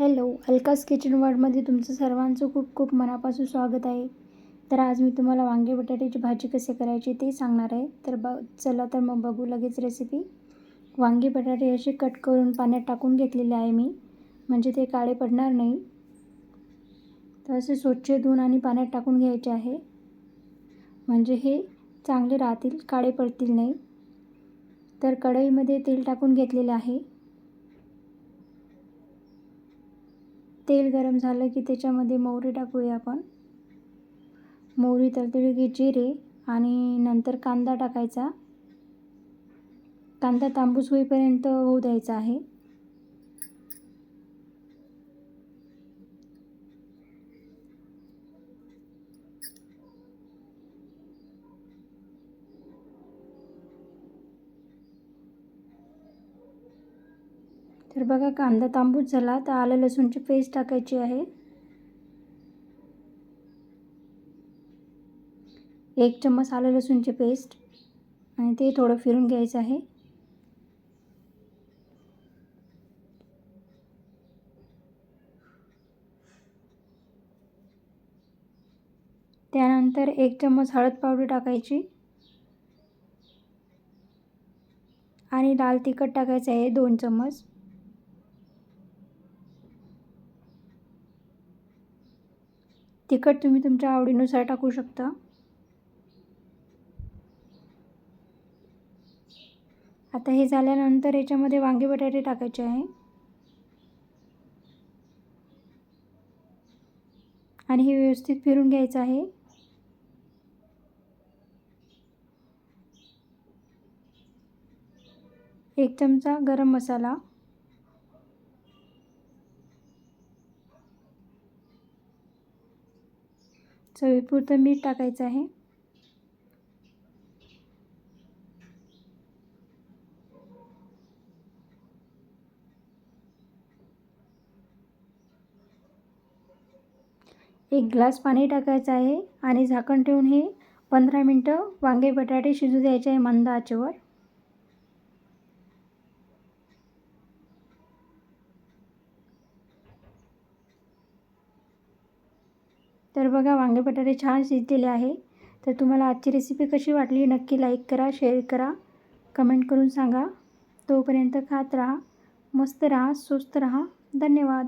Hello अलकास kitchen वर्डमध्ये तुमचं सर्वांचं खूप खूप मनापासून स्वागत आहे. तर आज मी तुम्हाला वांगे बटाट्याची भाजी कसे करायची ते सांगणार आहे. तर ब चला तर मग बघू लगेच रेसिपी वांगे बटाटे असे कट करून पाण्यात टाकून घेतलेले आहे मी. म्हणजे ते काळे पडणार नाही. तर असे स्वच्छ धुवून आणि पाण्यात टाकून घ्यायचे आहे. म्हणजे हे चांगले राहतील काळे पडतील नाही. तर कढईमध्ये तेल टाकून घेतलेले आहे. तेल गरम झालं की त्याच्यामध्ये मोहरी टाकूया आपण. मोहरी तळतळी की जिरे आणि नंतर कांदा टाकायचा. कांदा तांबूस होईपर्यंत होऊ द्यायचा आहे. तर बघा कांदा तांबूस झाला. तर आलं लसूणची पेस्ट टाकायची आहे. एक चम्मच आलं लसूणची पेस्ट. आणि ते थोडं फिरून घ्यायचं आहे. त्यानंतर एक चम्मच हळद पावडर टाकायची. आणि लाल तिखट टाकायचं आहे दोन चम्मच. तिखट तुम्ही तुमच्या आवडीनुसार टाकू शकता. आता हे झाल्यानंतर याच्यामध्ये वांगे बटाटे टाकायचे आहे. आणि हे व्यवस्थित फिरून घ्यायचं आहे. एक चमचा गरम मसाला. चवीपुरतं मीठ टाकायचं आहे. एक ग्लास पाणी टाकायचं आहे आणि झाकण ठेवून हे पंधरा मिनटं वांगे बटाटे शिजू द्यायचे आहे मंद आचेवर. तर बघा वांगे बटाटे छान शिजलेले आहे. तर तुम्हाला आजची रेसिपी कशी वाटली नक्की लाईक करा शेअर करा. कमेंट करून सांगा. तोपर्यंत खात राहा मस्त राहा स्वस्त राहा. धन्यवाद.